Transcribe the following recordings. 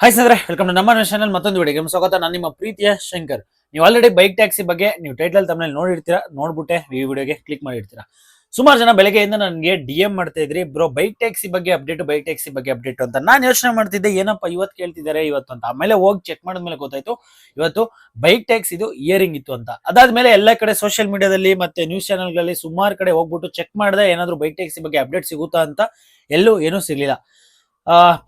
Hi ಸ್ನೇಹಿತರೆ welcome to ನಮ್ಮ channel ಮತ್ತೊಂದು ವಿಡಿಯೋ ನಿಮ್ಮ ಸ್ವಾಗತ. ನಾನು ನಿಮ್ಮ ಪ್ರೀತಿಯ ಶಂಕರ್. ನೀವು ಆಲ್ರೆಡಿ ಬೈಕ್ ಟ್ಯಾಕ್ಸಿ ಬಗ್ಗೆ ನೀವು ಟೈಟಲ್ ತಮ್ಮಲ್ಲಿ ನೋಡಿರ್ತೀರಾ, ನೋಡ್ಬಿಟ್ಟೆ ಈ ವಿಡಿಯೋಗೆ ಕ್ಲಿಕ್ ಮಾಡಿರ್ತೀರಾ. ಸುಮಾರು ಜನ ಬೆಳಗ್ಗೆಯಿಂದ ನನಗೆ ಡಿ ಎಂ ಮಾಡ್ತಾ ಇದ್ರಿ, ಬ್ರೋ ಬೈಕ್ ಟ್ಯಾಕ್ಸಿ ಬಗ್ಗೆ ಅಪ್ಡೇಟ್ ಬೈಕ್ ಟ್ಯಾಕ್ಸಿ ಬಗ್ಗೆ ಅಪ್ಡೇಟ್ ಅಂತ ನಾನು ಯೋಚನೆ ಮಾಡ್ತಿದ್ದೆ, ಏನಪ್ಪ ಇವತ್ತು ಕೇಳ್ತಿದ್ದಾರೆ, ಇವತ್ತು ಅಂತ. ಆಮೇಲೆ ಹೋಗಿ ಚೆಕ್ ಮಾಡಿದ್ಮೇಲೆ ಗೊತ್ತಾಯ್ತು, ಇವತ್ತು ಬೈಕ್ ಟ್ಯಾಕ್ಸ್ ಇದು ಇಯರಿಂಗ್ ಇತ್ತು ಅಂತ. ಅದಾದ್ಮೇಲೆ ಎಲ್ಲ ಕಡೆ ಸೋಷಿಯಲ್ ಮೀಡಿಯಾದಲ್ಲಿ ಮತ್ತೆ ನ್ಯೂಸ್ ಚಾನಲ್ಗಳಲ್ಲಿ ಸುಮಾರು ಕಡೆ ಹೋಗ್ಬಿಟ್ಟು ಚೆಕ್ ಮಾಡಿದೆ ಏನಾದ್ರು ಬೈಕ್ ಟ್ಯಾಕ್ಸಿ ಬಗ್ಗೆ ಅಪ್ಡೇಟ್ ಸಿಗುತ್ತಾ ಅಂತ ಎಲ್ಲೂ ಏನೂ ಸಿಗ್ಲಿಲ್ಲ.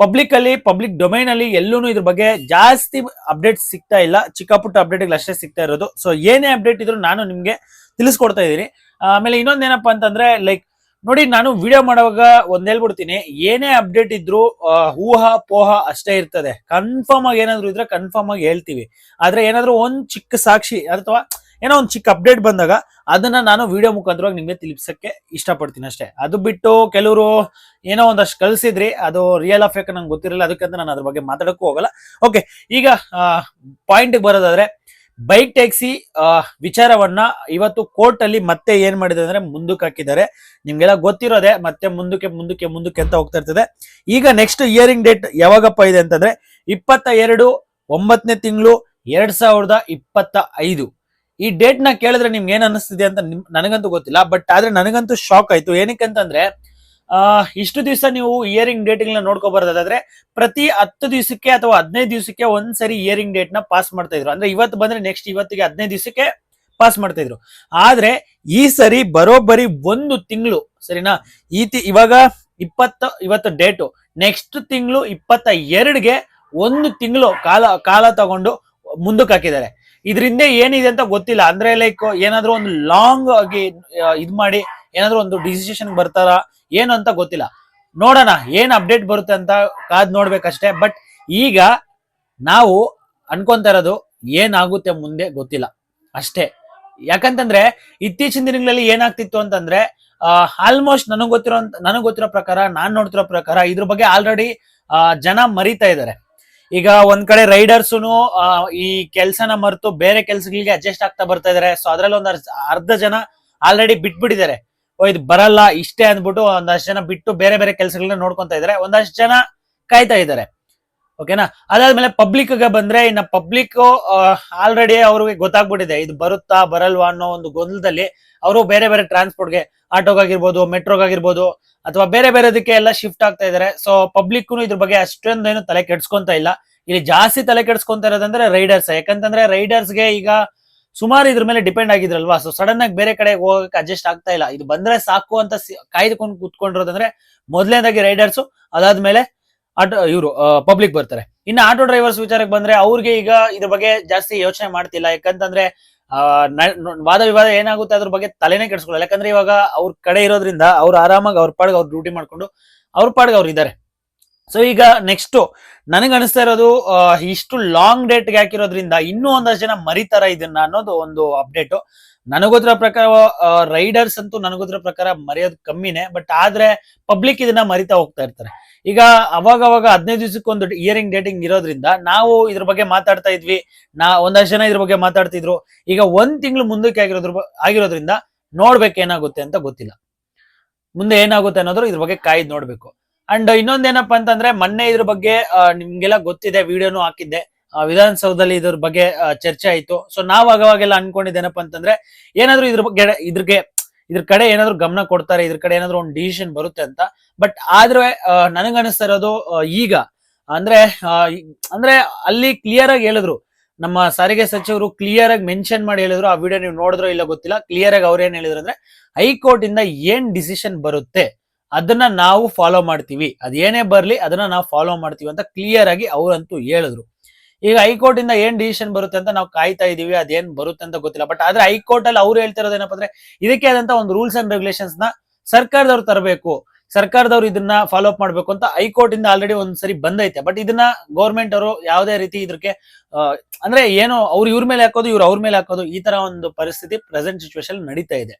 ಪಬ್ಲಿಕ್ ಅಲ್ಲಿ ಪಬ್ಲಿಕ್ ಡೊಮೈನ್ ಅಲ್ಲಿ ಎಲ್ಲೂ ಇದ್ರ ಬಗ್ಗೆ ಜಾಸ್ತಿ ಅಪ್ಡೇಟ್ ಸಿಗ್ತಾ ಇಲ್ಲ. ಚಿಕ್ಕ ಪುಟ್ಟ ಅಪ್ಡೇಟ್ ಅಷ್ಟೇ ಸಿಗ್ತಾ ಇರೋದು. ಸೊ ಏನೇ ಅಪ್ಡೇಟ್ ಇದ್ರು ನಾನು ನಿಮ್ಗೆ ತಿಳಿಸ್ಕೊಡ್ತಾ ಇದ್ದೀನಿ. ಆಮೇಲೆ ಇನ್ನೊಂದೇನಪ್ಪ ಅಂತಂದ್ರೆ ಲೈಕ್ ನೋಡಿ, ನಾನು ವಿಡಿಯೋ ಮಾಡುವಾಗ ಒಂದ್ ಹೇಳ್ಬಿಡ್ತೀನಿ. ಏನೇ ಅಪ್ಡೇಟ್ ಇದ್ರು ಊಹಾ ಊಹ, ಪೋಹ ಅಷ್ಟೇ ಇರ್ತದೆ. ಕನ್ಫರ್ಮ್ ಆಗಿ ಏನಾದ್ರು ಇದ್ರೆ ಕನ್ಫರ್ಮ್ ಆಗಿ ಹೇಳ್ತೀವಿ. ಆದ್ರೆ ಏನಾದ್ರು ಒಂದ್ ಚಿಕ್ಕ ಸಾಕ್ಷಿ, ಅಥವಾ ಏನೋ ಒಂದು ಚಿಕ್ಕ ಅಪ್ಡೇಟ್ ಬಂದಾಗ ಅದನ್ನ ನಾನು ವಿಡಿಯೋ ಮುಖಾಂತರವಾಗಿ ನಿಮಗೆ ತಿಳಿಸಕ್ಕೆ ಇಷ್ಟಪಡ್ತೀನಿ ಅಷ್ಟೇ. ಅದು ಬಿಟ್ಟು ಕೆಲವರು ಏನೋ ಒಂದಷ್ಟು ಕಳಿಸಿದ್ರಿ ಅದು ರಿಯಲ್ ಅಫೇಕ್ ನಂಗೆ ಗೊತ್ತಿರಲಿಲ್ಲ ಅದಕ್ಕಂತ ನಾನು ಅದ್ರ ಬಗ್ಗೆ ಮಾತಾಡಕ್ಕೂ ಹೋಗಲ್ಲ. ಓಕೆ ಈಗ ಪಾಯಿಂಟ್ ಬರೋದಾದ್ರೆ ಬೈಕ್ ಟ್ಯಾಕ್ಸಿ ವಿಚಾರವನ್ನ ಇವತ್ತು ಕೋರ್ಟ್ ಅಲ್ಲಿ ಮತ್ತೆ ಏನ್ ಮಾಡಿದೆ ಅಂದ್ರೆ ಮುಂದಕ್ಕೆ ಹಾಕಿದ್ದಾರೆ. ನಿಮ್ಗೆಲ್ಲ ಗೊತ್ತಿರೋದೆ, ಮತ್ತೆ ಮುಂದಕ್ಕೆ ಮುಂದಕ್ಕೆ ಮುಂದಕ್ಕೆ ಅಂತ ಹೋಗ್ತಾ ಇರ್ತದೆ. ಈಗ ನೆಕ್ಸ್ಟ್ ಇಯರಿಂಗ್ ಡೇಟ್ ಯಾವಾಗಪ್ಪ ಇದೆ ಅಂತಂದ್ರೆ, ಇಪ್ಪತ್ತ ಎರಡು, ಒಂಬತ್ತನೇ ತಿಂಗಳು, ಎರಡ್ ಸಾವಿರದ ಇಪ್ಪತ್ತ ಐದು. ಈ ಡೇಟ್ನ ಕೇಳಿದ್ರೆ ನಿಮ್ಗೆ ಏನ್ ಅನಿಸ್ತಿದೆ ಅಂತ ನನಗಂತೂ ಗೊತ್ತಿಲ್ಲ ಬಟ್ ಆದ್ರೆ ನನಗಂತೂ ಶಾಕ್ ಆಯ್ತು. ಏನಕ್ಕೆ ಅಂತಂದ್ರೆ ಇಷ್ಟು ದಿವಸ ನೀವು ಇಯರಿಂಗ್ ಡೇಟ್ಗಳನ್ನ ನೋಡ್ಕೋಬಾರ್ದಾದ್ರೆ ಪ್ರತಿ ಹತ್ತು ದಿವಸಕ್ಕೆ ಅಥವಾ ಹದಿನೈದು ದಿವಸಕ್ಕೆ ಒಂದ್ಸರಿ ಇಯರಿಂಗ್ ಡೇಟ್ನ ಪಾಸ್ ಮಾಡ್ತಾ ಇದ್ರು. ಅಂದ್ರೆ ಇವತ್ತು ಬಂದ್ರೆ ನೆಕ್ಸ್ಟ್ ಇವತ್ತಿಗೆ ಹದಿನೈದು ದಿವಸಕ್ಕೆ ಪಾಸ್ ಮಾಡ್ತಾ ಇದ್ರು. ಆದ್ರೆ ಈ ಸರಿ ಬರೋಬ್ಬರಿ ಒಂದು ತಿಂಗಳು, ಸರಿನಾ? ಈ ಇವಾಗ ಇಪ್ಪತ್ತ, ಇವತ್ತು ಡೇಟು ನೆಕ್ಸ್ಟ್ ತಿಂಗಳು ಇಪ್ಪತ್ತ ಎರಡ್ಗೆ ಒಂದು ತಿಂಗಳು ಕಾಲ ಕಾಲ ತಗೊಂಡು ಮುಂದಕ್ಕೆ ಹಾಕಿದ್ದಾರೆ. ಇದರಿಂದ ಏನಿದೆ ಅಂತ ಗೊತ್ತಿಲ್ಲ. ಅಂದ್ರೆ ಲೈಕ್ ಏನಾದ್ರೂ ಒಂದು ಲಾಂಗ್ ಆಗಿ ಇದ್ ಮಾಡಿ ಏನಾದ್ರೂ ಒಂದು ಡಿಸಿಷನ್ ಬರ್ತಾರ ಏನು ಅಂತ ಗೊತ್ತಿಲ್ಲ. ನೋಡೋಣ, ಏನ್ ಅಪ್ಡೇಟ್ ಬರುತ್ತೆ ಅಂತ ಕಾದ್ ನೋಡ್ಬೇಕಷ್ಟೇ. ಬಟ್ ಈಗ ನಾವು ಅನ್ಕೊಂತ ಇರೋದು ಏನಾಗುತ್ತೆ ಮುಂದೆ ಗೊತ್ತಿಲ್ಲ. ಅಷ್ಟೇ. ಯಾಕಂತಂದ್ರೆ ಇತ್ತೀಚಿನ ದಿನಗಳಲ್ಲಿ ಏನಾಗ್ತಿತ್ತು ಅಂತಂದ್ರೆ ಆಲ್ಮೋಸ್ಟ್ ನನಗೆ ಗೊತ್ತಿರೋ ನನಗೆ ಗೊತ್ತಿರೋ ಪ್ರಕಾರ, ನಾನ್ ನೋಡ್ತಿರೋ ಪ್ರಕಾರ ಇದ್ರ ಬಗ್ಗೆ ಆಲ್ರೆಡಿ ಜನ ಮರಿತಾ ಇದ್ದಾರೆ. ಈಗ ಒಂದ್ ಕಡೆ ರೈಡರ್ಸುನು ಈ ಕೆಲ್ಸನ ಮರೆತು ಬೇರೆ ಕೆಲ್ಸಗಳಿಗೆ ಅಡ್ಜಸ್ಟ್ ಆಗ್ತಾ ಬರ್ತಾ ಇದಾರೆ. ಸೊ ಅದ್ರಲ್ಲಿ ಒಂದ್ ಅರ್ಧ- ಜನ ಆಲ್ರೆಡಿ ಬಿಟ್ಬಿಟ್ಟಿದ್ದಾರೆ. ಓ, ಇದು ಬರಲ್ಲ, ಇಷ್ಟೇ ಅಂದ್ಬಿಟ್ಟು ಒಂದಷ್ಟು ಜನ ಬಿಟ್ಟು ಬೇರೆ ಬೇರೆ ಕೆಲಸಗಳನ್ನ ನೋಡ್ಕೊಂತ ಇದಾರೆ. ಒಂದಷ್ಟು ಜನ ಕಾಯ್ತಾ ಇದ್ದಾರೆ ಓಕೆನಾ ಅದಾದ್ಮೇಲೆ ಪಬ್ಲಿಕ್ಗೆ ಬಂದ್ರೆ, ಇನ್ನ ಪಬ್ಲಿಕ್ ಆಲ್ರೆಡಿ ಅವ್ರಿಗೆ ಗೊತ್ತಾಗ್ಬಿಟ್ಟಿದೆ. ಇದು ಬರುತ್ತಾ, ಬರಲ್ವಾ ಅನ್ನೋ ಒಂದು ಗೊಂದಲದಲ್ಲಿ ಅವರು ಬೇರೆ ಬೇರೆ ಟ್ರಾನ್ಸ್ಪೋರ್ಟ್ಗೆ ಆಟೋಗಾಗಿರ್ಬೋದು ಮೆಟ್ರೋಗಾಗಿರ್ಬೋದು ಅಥವಾ ಬೇರೆ ಬೇರೆದಕ್ಕೆ ಎಲ್ಲ ಶಿಫ್ಟ್ ಆಗ್ತಾ ಇದಾರೆ. ಸೊ ಪಬ್ಲಿಕ್ ಇದ್ರ ಬಗ್ಗೆ ಅಷ್ಟೊಂದೇನು ತಲೆ ಕೆಡ್ಸ್ಕೊಂತ ಇಲ್ಲ. ಇಲ್ಲಿ ಜಾಸ್ತಿ ತಲೆ ಕೆಡ್ಸ್ಕೊಂತ ಇರೋದಂದ್ರೆ ರೈಡರ್ಸ್ ಯಾಕಂತಂದ್ರೆ ರೈಡರ್ಸ್ಗೆ ಈಗ ಸುಮಾರು ಇದ್ರ ಮೇಲೆ ಡಿಪೆಂಡ್ ಆಗಿದ್ರಲ್ವಾ? ಸೊ ಸಡನ್ ಆಗಿ ಬೇರೆ ಕಡೆ ಹೋಗಕ್ಕೆ ಅಡ್ಜಸ್ಟ್ ಆಗ್ತಾ ಇಲ್ಲ. ಇದು ಬಂದ್ರೆ ಸಾಕು ಅಂತ ಕಾಯ್ದುಕೊಂಡು ಕೂತ್ಕೊಂಡಿರೋದಂದ್ರೆ ಮೊದಲನೇದಾಗಿ ರೈಡರ್ಸ್ ಅದಾದ್ಮೇಲೆ ಆಟೋ ಇವರು ಪಬ್ಲಿಕ್ ಬರ್ತಾರೆ. ಇನ್ನು ಆಟೋ ಡ್ರೈವರ್ಸ್ ವಿಚಾರಕ್ಕೆ ಬಂದ್ರೆ ಅವ್ರಿಗೆ ಈಗ ಇದ್ರ ಬಗ್ಗೆ ಜಾಸ್ತಿ ಯೋಚನೆ ಮಾಡ್ತಿಲ್ಲ. ಯಾಕಂತಂದ್ರೆ ವಾದ ವಿವಾದ ಏನಾಗುತ್ತೆ ಅದ್ರ ಬಗ್ಗೆ ತಲೆನೇ ಕೆಡಿಸ್ಕೊಳ್ಳಲ್ಲ. ಯಾಕಂದ್ರೆ ಇವಾಗ ಅವ್ರ ಕಡೆ ಇರೋದ್ರಿಂದ ಅವ್ರು ಆರಾಮಾಗಿ ಅವ್ರ ಪಾಡ್ಗೆ ಅವ್ರು ಡ್ಯೂಟಿ ಮಾಡ್ಕೊಂಡು ಅವ್ರ ಪಾಡ್ಗೆ ಅವ್ರು ಇದ್ದಾರೆ ಸೊ ಈಗ ನೆಕ್ಸ್ಟ್ ನನಗೆ ಅನಿಸ್ತಾ ಇರೋದು ಇಷ್ಟು ಲಾಂಗ್ ಡೇಟ್ಗೆ ಹಾಕಿರೋದ್ರಿಂದ ಇನ್ನೂ ಒಂದಷ್ಟು ಜನ ಮರಿತಾರ ಇದನ್ನ ಅನ್ನೋದು ಒಂದು ಅಪ್ಡೇಟ್ ನನಗೋದ್ರ ಪ್ರಕಾರ ರೈಡರ್ಸ್ ಅಂತೂ ನನಗೋದ್ರ ಪ್ರಕಾರ ಮರೆಯೋದು ಕಮ್ಮಿನೇ ಬಟ್ ಆದ್ರೆ ಪಬ್ಲಿಕ್ ಇದನ್ನ ಮರಿತಾ ಹೋಗ್ತಾ ಇರ್ತಾರೆ. ಈಗ ಅವಾಗ ಅವಾಗ ಹದಿನೈದು ದಿವಸಕ್ಕೊಂದು ಇಯರಿಂಗ್ ಡೇಟಿಂಗ್ ಇರೋದ್ರಿಂದ ನಾವು ಇದ್ರ ಬಗ್ಗೆ ಮಾತಾಡ್ತಾ ಇದ್ವಿ. ನಾ ಒಂದಷ್ಟು ಜನ ಇದ್ರ ಬಗ್ಗೆ ಮಾತಾಡ್ತಿದ್ರು. ಈಗ ಒಂದ್ ತಿಂಗಳು ಮುಂದಕ್ಕೆ ಆಗಿರೋದ್ರ ಆಗಿರೋದ್ರಿಂದ ನೋಡ್ಬೇಕು ಏನಾಗುತ್ತೆ ಅಂತ ಗೊತ್ತಿಲ್ಲ. ಮುಂದೆ ಏನಾಗುತ್ತೆ ಅನ್ನೋದ್ರು ಇದ್ರ ಬಗ್ಗೆ ಕಾಯ್ದು ನೋಡ್ಬೇಕು. ಅಂಡ್ ಇನ್ನೊಂದೇನಪ್ಪ ಅಂತಂದ್ರೆ ಮೊನ್ನೆ ಇದ್ರ ಬಗ್ಗೆ ನಿಮ್ಗೆಲ್ಲ ಗೊತ್ತಿದೆ ವಿಡಿಯೋನು ಹಾಕಿದ್ದೆ. ವಿಧಾನಸೌಧದಲ್ಲಿ ಇದ್ರ ಬಗ್ಗೆ ಚರ್ಚೆ ಆಯ್ತು. ಸೊ ನಾವ್ ಆಗವಾಗೆಲ್ಲ ಅನ್ಕೊಂಡಿದ್ದೇನಪ್ಪ ಅಂತಂದ್ರೆ ಏನಾದ್ರೂ ಇದ್ರ ಬಗ್ಗೆ, ಇದ್ರಿಗೆ ಇದ್ರ ಕಡೆ ಏನಾದ್ರು ಗಮನ ಕೊಡ್ತಾರೆ, ಇದ್ರ ಕಡೆ ಏನಾದ್ರು ಒಂದು ಡಿಸಿಷನ್ ಬರುತ್ತೆ ಅಂತ. ಬಟ್ ಆದ್ರೆ ನನಗ ಅನಿಸ್ತಾ ಇರೋದು ಈಗ, ಅಂದ್ರೆ ಅಂದ್ರೆ ಅಲ್ಲಿ ಕ್ಲಿಯರ್ ಆಗಿ ಹೇಳಿದ್ರು. ನಮ್ಮ ಸಾರಿಗೆ ಸಚಿವರು ಕ್ಲಿಯರ್ ಆಗಿ ಮೆನ್ಷನ್ ಮಾಡಿ ಹೇಳಿದ್ರು, ಆ ವಿಡಿಯೋ ನೀವು ನೋಡಿದ್ರೋ ಇಲ್ಲ ಗೊತ್ತಿಲ್ಲ. ಕ್ಲಿಯರ್ ಆಗಿ ಅವ್ರು ಏನ್ ಹೇಳಿದ್ರು ಅಂದ್ರೆ ಹೈಕೋರ್ಟ್ ಇಂದ ಏನ್ ಡಿಸಿಷನ್ ಬರುತ್ತೆ, ಅದನ್ನ ನಾವು ಫಾಲೋ ಮಾಡ್ತೀವಿ. ಅದೇನೇ ಬರ್ಲಿ, ಅದನ್ನ ನಾವು ಫಾಲೋ ಮಾಡ್ತೀವಿ ಅಂತ ಕ್ಲಿಯರ್ ಆಗಿ ಅವರಂತೂ ಹೇಳಿದ್ರು. ಈಗ ಹೈಕೋರ್ಟ್ ಇಂದ ಏನ್ ಡಿಸಿಷನ್ ಬರುತ್ತೆ ಅಂತ ನಾವು ಕಾಯ್ತಾ ಇದೀವಿ, ಅದೇನ್ ಬರುತ್ತೆ ಅಂತ ಗೊತ್ತಿಲ್ಲ. ಬಟ್ ಆದ್ರೆ ಹೈಕೋರ್ಟ್ ಅಲ್ಲಿ ಅವ್ರು ಹೇಳ್ತಿರೋದು ಏನಪ್ಪ ಅಂದ್ರೆ ಇದಕ್ಕೆ ಆದಂತ ಒಂದು ರೂಲ್ಸ್ ಅಂಡ್ ರೆಗ್ಯುಲೇಷನ್ಸ್ನ ಸರ್ಕಾರದವ್ರು ತರಬೇಕು. ಸರ್ಕಾರದವ್ರು ಇದನ್ನ ಫಾಲೋ ಅಪ್ ಮಾಡ್ಬೇಕು ಅಂತ ಹೈಕೋರ್ಟ್ ಇಂದ ಆಲ್ರೆಡಿ ಒಂದ್ಸರಿ ಬಂದೈತೆ. ಬಟ್ ಇದನ್ನ ಗೌರ್ಮೆಂಟ್ ಅವರು ಯಾವುದೇ ರೀತಿ ಇದಕ್ಕೆ ಅಂದ್ರೆ ಏನು ಅವ್ರು ಇವ್ರ ಮೇಲೆ ಹಾಕೋದು, ಇವ್ರು ಅವ್ರ ಮೇಲೆ ಹಾಕೋದು ಈ ತರ ಒಂದು ಪರಿಸ್ಥಿತಿ ಪ್ರೆಸೆಂಟ್ ಸಿಚುವೇಶನ್ ನಡೀತಾ ಇದೆ.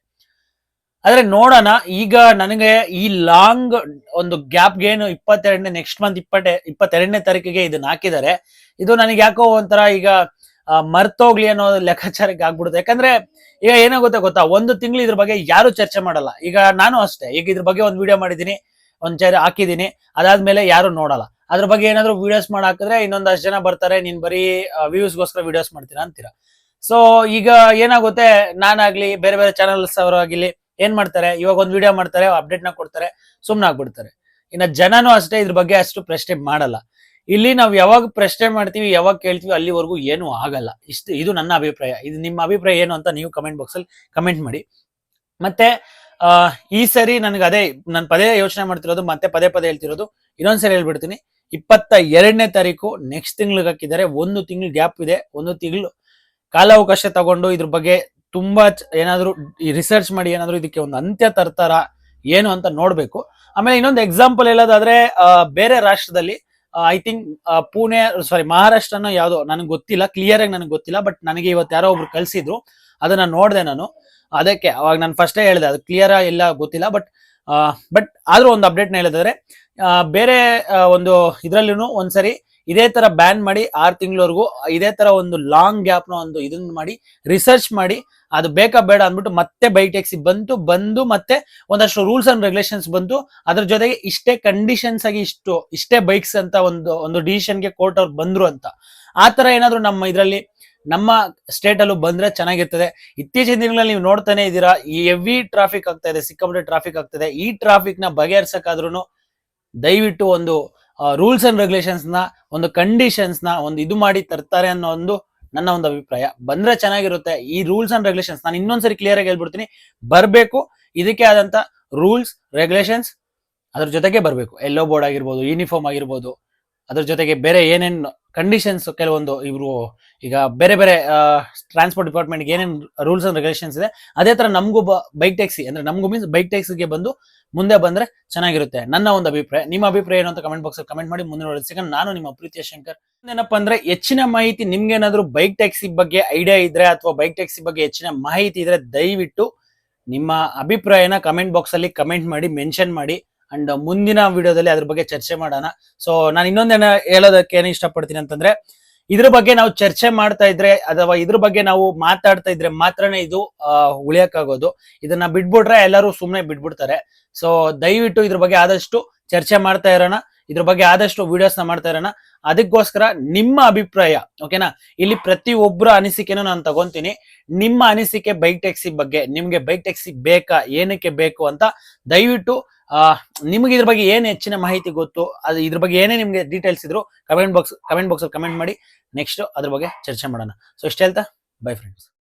ಆದ್ರೆ ನೋಡೋಣ, ಈಗ ನನಗೆ ಈ ಲಾಂಗ್ ಒಂದು ಗ್ಯಾಪ್ ಏನು ಇಪ್ಪತ್ತೆರಡನೇ ನೆಕ್ಸ್ಟ್ ಮಂತ್ ಇಪ್ಪತ್ತೆ, ಇಪ್ಪತ್ತೆರಡನೇ ತಾರೀಕಿಗೆ ಇದನ್ನ ಹಾಕಿದ್ದಾರೆ. ಇದು ನನಗೆ ಯಾಕೋ ಒಂಥರ ಈಗ ಮರ್ತೋಗ್ಲಿ ಅನ್ನೋ ಲೆಕ್ಕಾಚಾರಕ್ಕೆ ಆಗ್ಬಿಡುತ್ತೆ. ಯಾಕಂದ್ರೆ ಈಗ ಏನಾಗುತ್ತೆ ಗೊತ್ತಾ? ಒಂದು ತಿಂಗಳು ಇದ್ರ ಬಗ್ಗೆ ಯಾರು ಚರ್ಚೆ ಮಾಡಲ್ಲ. ಈಗ ನಾನು ಅಷ್ಟೇ, ಈಗ ಇದ್ರ ಬಗ್ಗೆ ಒಂದು ವಿಡಿಯೋ ಮಾಡಿದ್ದೀನಿ, ಒಂದ್ ಚೇರ್ ಹಾಕಿದ್ದೀನಿ, ಅದಾದ್ಮೇಲೆ ಯಾರು ನೋಡಲ್ಲ. ಅದ್ರ ಬಗ್ಗೆ ಏನಾದ್ರು ವಿಡಿಯೋಸ್ ಮಾಡಿ ಹಾಕಿದ್ರೆ ಇನ್ನೊಂದಷ್ಟು ಜನ ಬರ್ತಾರೆ, ನೀನ್ ಬರೀ ವ್ಯೂಸ್ಗೋಸ್ಕರ ವಿಡಿಯೋಸ್ ಮಾಡ್ತೀರಾ ಅಂತೀರಾ. ಸೊ ಈಗ ಏನಾಗುತ್ತೆ? ನಾನಾಗ್ಲಿ, ಬೇರೆ ಬೇರೆ ಚಾನಲ್ಸ್ ಅವರಾಗಿಲಿ ಏನ್ ಮಾಡ್ತಾರೆ? ಇವಾಗ ಒಂದು ವಿಡಿಯೋ ಮಾಡ್ತಾರೆ ಅಪ್ಡೇಟ್ನ ಕೊಡ್ತಾರೆ, ಸುಮ್ನ ಆಗ್ಬಿಡ್ತಾರೆ. ಇನ್ನ ಜನನು ಅಷ್ಟೇ ಇದ್ರ ಬಗ್ಗೆ ಅಷ್ಟು ಪ್ರಶ್ನೆ ಮಾಡಲ್ಲ. ಇಲ್ಲಿ ನಾವು ಯಾವಾಗ ಪ್ರಶ್ನೆ ಮಾಡ್ತೀವಿ, ಯಾವಾಗ ಕೇಳ್ತೀವಿ ಅಲ್ಲಿವರೆಗೂ ಏನು ಆಗಲ್ಲ. ಇಷ್ಟು, ಇದು ನನ್ನ ಅಭಿಪ್ರಾಯ. ಇದು ನಿಮ್ಮ ಅಭಿಪ್ರಾಯ ಏನು ಅಂತ ನೀವು ಕಮೆಂಟ್ ಬಾಕ್ಸ್ ಅಲ್ಲಿ ಕಮೆಂಟ್ ಮಾಡಿ. ಮತ್ತೆ ಈ ಸರಿ ನನಗೆ ಅದೇ, ನಾನು ಪದೇ ಯೋಚನೆ ಮಾಡ್ತಿರೋದು, ಮತ್ತೆ ಪದೇ ಪದೇ ಹೇಳ್ತಿರೋದು ಇನ್ನೊಂದ್ಸರಿ ಹೇಳ್ಬಿಡ್ತೀನಿ. ಇಪ್ಪತ್ತ ಎರಡನೇ ತಾರೀಕು ನೆಕ್ಸ್ಟ್ ತಿಂಗ್ಳಿಗೆ ಹಾಕಿದ್ದಾರೆ. ಒಂದು ತಿಂಗಳು ಗ್ಯಾಪ್ ಇದೆ. ಒಂದು ತಿಂಗಳು ಕಾಲಾವಕಾಶ ತಗೊಂಡು ಇದ್ರ ಬಗ್ಗೆ ತುಂಬಾ ಈ ರಿಸರ್ಚ್ ಮಾಡಿ ಏನಾದ್ರು ಇದಕ್ಕೆ ಒಂದು ಅಂತ್ಯ ತರ್ತಾರ ಏನು ಅಂತ ನೋಡ್ಬೇಕು. ಆಮೇಲೆ ಇನ್ನೊಂದು ಎಕ್ಸಾಂಪಲ್ ಹೇಳೋದಾದ್ರೆ ಬೇರೆ ರಾಷ್ಟ್ರದಲ್ಲಿ ಐ ಥಿಂಕ್ ಪುಣೆ ಸಾರಿ ಮಹಾರಾಷ್ಟ್ರನ ಯಾವ್ದೋ, ನನಗೆ ಗೊತ್ತಿಲ್ಲ ಕ್ಲಿಯರ್ ಆಗಿ ನನಗೆ ಗೊತ್ತಿಲ್ಲ ಬಟ್ ನನಗೆ ಇವತ್ತು ಯಾರೋ ಒಬ್ರು ಕಳ್ಸಿದ್ರು, ಅದನ್ನ ನೋಡಿದೆ ನಾನು. ಅದಕ್ಕೆ ಅವಾಗ ನಾನು ಫಸ್ಟೇ ಹೇಳಿದೆ, ಅದು ಕ್ಲಿಯರ್ ಇಲ್ಲ ಗೊತ್ತಿಲ್ಲ ಬಟ್ ಬಟ್ ಆದ್ರೂ ಒಂದು ಅಪ್ಡೇಟ್ನ ಹೇಳಿದ್ರೆ ಬೇರೆ ಒಂದು ಇದರಲ್ಲೂ ಒಂದ್ಸರಿ ಇದೇ ತರ ಬ್ಯಾನ್ ಮಾಡಿ ಆರು ತಿಂಗಳವರೆಗೂ, ಇದೇ ತರ ಒಂದು ಲಾಂಗ್ ಗ್ಯಾಪ್ನ ಒಂದು ಇದನ್ನ ಮಾಡಿ ರಿಸರ್ಚ್ ಮಾಡಿ ಅದು ಬೇಕಾ ಬೇಡ ಅಂದ್ಬಿಟ್ಟು ಮತ್ತೆ ಬೈಕ್ ಟ್ಯಾಕ್ಸಿ ಬಂತು, ಬಂದು ಮತ್ತೆ ಒಂದಷ್ಟು ರೂಲ್ಸ್ ಅಂಡ್ ರೆಗ್ಯುಲೇಷನ್ಸ್ ಬಂತು. ಅದ್ರ ಜೊತೆಗೆ ಇಷ್ಟೇ ಕಂಡೀಷನ್ಸ್ ಆಗಿ ಇಷ್ಟು, ಇಷ್ಟೇ ಬೈಕ್ಸ್ ಅಂತ ಒಂದು ಒಂದು ಡಿಸಿಷನ್ಗೆ ಕೋರ್ಟ್ ಅವ್ರು ಬಂದ್ರು ಅಂತ. ಆ ತರ ಏನಾದ್ರು ನಮ್ಮ ಇದರಲ್ಲಿ, ನಮ್ಮ ಸ್ಟೇಟ್ ಅಲ್ಲೂ ಬಂದ್ರೆ ಚೆನ್ನಾಗಿರ್ತದೆ. ಇತ್ತೀಚಿನ ದಿನಗಳಲ್ಲಿ ನೀವು ನೋಡ್ತಾನೆ ಇದ್ದೀರಾ, ಈ ಹೆವಿ ಟ್ರಾಫಿಕ್ ಆಗ್ತಾ ಇದೆ, ಸಿಕ್ಕಾಪಟ್ಟೆ ಟ್ರಾಫಿಕ್ ಆಗ್ತದೆ ಈ ಟ್ರಾಫಿಕ್ನ ಬಗೆಹರಿಸಕ್ಕಾದ್ರೂ ದಯವಿಟ್ಟು ಒಂದು ರೂಲ್ಸ್ ಅಂಡ್ ರೆಗ್ಯುಲೇಷನ್ಸ್ನ, ಒಂದು ಕಂಡೀಷನ್ಸ್ನ, ಒಂದು ಇದು ಮಾಡಿ ತರ್ತಾರೆ ಅನ್ನೋ ಒಂದು ನನ್ನ ಒಂದು ಅಭಿಪ್ರಾಯ. ಬಂದ್ರೆ ಚೆನ್ನಾಗಿರುತ್ತೆ. ಈ ರೂಲ್ಸ್ ಅಂಡ್ ರೆಗ್ಯುಲೇಷನ್ಸ್ ನಾನು ಇನ್ನೊಂದ್ಸರಿ ಕ್ಲಿಯರ್ ಆಗಿ ಹೇಳ್ಬಿಡ್ತೀನಿ. ಬರಬೇಕು. ಇದಕ್ಕೆ ಆದಂತ ರೂಲ್ಸ್ ರೆಗ್ಯುಲೇಷನ್ಸ್ ಅದ್ರ ಜೊತೆಗೆ ಬರಬೇಕು. ಎಲ್ಲೋ ಬೋರ್ಡ್ ಆಗಿರ್ಬೋದು ಯೂನಿಫಾರ್ಮ್ ಆಗಿರ್ಬೋದು, ಅದ್ರ ಜೊತೆಗೆ ಬೇರೆ ಏನೇನು ಕಂಡೀಷನ್ಸ್ ಕೆಲವೊಂದು ಇವರು ಈಗ ಬೇರೆ ಬೇರೆ ಟ್ರಾನ್ಸ್ಪೋರ್ಟ್ ಡಿಪಾರ್ಟ್ಮೆಂಟ್ಗೆ ಏನೇನು ರೂಲ್ಸ್ ಅಂಡ್ ರೆಗ್ಯುಲೇಷನ್ಸ್ ಇದೆ, ಅದೇ ತರ ನಮಗೂ ಬೈಕ್ ಟ್ಯಾಕ್ಸಿ ಅಂದ್ರೆ ನಮಗೂ ಮೀನ್ಸ್ ಬೈಕ್ ಟ್ಯಾಕ್ಸಿಗೆ ಬಂದು ಮುಂದೆ ಬಂದ್ರೆ ಚೆನ್ನಾಗಿರುತ್ತೆ. ನನ್ನ ಒಂದು ಅಭಿಪ್ರಾಯ. ನಿಮ್ಮ ಅಭಿಪ್ರಾಯ ಏನು ಅಂತ ಕಮೆಂಟ್ ಬಾಕ್ಸ್ ಕಮೆಂಟ್ ಮಾಡಿ ಮುಂದಿನ ಒಂದು ಸೆಕೆಂಡ್ ನಾನು ನಿಮ್ಮ ಪ್ರೀತಿಯ ಶಂಕರ್. ಏನಪ್ಪಾ ಅಂದ್ರೆ ಹೆಚ್ಚಿನ ಮಾಹಿತಿ ನಿಮ್ಗೆ ಏನಾದ್ರು ಬೈಕ್ ಟ್ಯಾಕ್ಸಿ ಬಗ್ಗೆ ಐಡಿಯಾ ಇದ್ರೆ ಅಥವಾ ಬೈಕ್ ಟ್ಯಾಕ್ಸಿ ಬಗ್ಗೆ ಹೆಚ್ಚಿನ ಮಾಹಿತಿ ಇದ್ರೆ ದಯವಿಟ್ಟು ನಿಮ್ಮ ಅಭಿಪ್ರಾಯನ ಕಮೆಂಟ್ ಬಾಕ್ಸ್ ಅಲ್ಲಿ ಕಮೆಂಟ್ ಮಾಡಿ ಮೆನ್ಷನ್ ಮಾಡಿ ಅಂಡ್ ಮುಂದಿನ ವಿಡಿಯೋದಲ್ಲಿ ಅದ್ರ ಬಗ್ಗೆ ಚರ್ಚೆ ಮಾಡೋಣ. ಸೊ ನಾನು ಇನ್ನೊಂದೇನ ಹೇಳೋದಕ್ಕೆ ಏನು ಇಷ್ಟಪಡ್ತೀನಿ ಅಂತಂದ್ರೆ ಇದ್ರ ಬಗ್ಗೆ ನಾವು ಚರ್ಚೆ ಮಾಡ್ತಾ ಇದ್ರೆ ಅಥವಾ ಇದ್ರ ಬಗ್ಗೆ ನಾವು ಮಾತಾಡ್ತಾ ಇದ್ರೆ ಮಾತ್ರನೇ ಇದು ಉಳಿಯಕ್ಕಾಗೋದು. ಇದನ್ನ ಬಿಟ್ಬಿಟ್ರೆ ಎಲ್ಲರೂ ಸುಮ್ಮನೆ ಬಿಟ್ಬಿಡ್ತಾರೆ. ಸೊ ದಯವಿಟ್ಟು ಇದ್ರ ಬಗ್ಗೆ ಆದಷ್ಟು ಚರ್ಚೆ ಮಾಡ್ತಾ ಇರೋಣ. ಇದ್ರ ಬಗ್ಗೆ ಆದಷ್ಟು ವಿಡಿಯೋಸ್ನ ಮಾಡ್ತಾ ಇರೋಣ. ಅದಕ್ಕೋಸ್ಕರ ನಿಮ್ಮ ಅಭಿಪ್ರಾಯ ಓಕೆನಾ ಇಲ್ಲಿ ಪ್ರತಿ ಒಬ್ಬರ ಅನಿಸಿಕೆನೂ ನಾನು ತಗೊಂತೀನಿ. ನಿಮ್ಮ ಅನಿಸಿಕೆ ಬೈಕ್ ಟ್ಯಾಕ್ಸಿ ಬಗ್ಗೆ, ನಿಮ್ಗೆ ಬೈಕ್ ಟ್ಯಾಕ್ಸಿ ಬೇಕಾ, ಏನಕ್ಕೆ ಬೇಕು ಅಂತ ದಯವಿಟ್ಟು, ಆ, ನಿಮ್ಗೆ ಇದ್ರ ಬಗ್ಗೆ ಏನ್ ಹೆಚ್ಚಿನ ಮಾಹಿತಿ ಗೊತ್ತು, ಅದು ಇದ್ರ ಬಗ್ಗೆ ಏನೇ ನಿಮ್ಗೆ ಡೀಟೇಲ್ಸ್ ಇದ್ರು comment box comment box comment ಮಾಡಿ ನೆಕ್ಸ್ಟ್ ಅದ್ರ ಬಗ್ಗೆ ಚರ್ಚೆ ಮಾಡೋಣ. ಸೊ ಇಷ್ಟ ಹೇಳ್ತಾ ಬೈ ಫ್ರೆಂಡ್ಸ್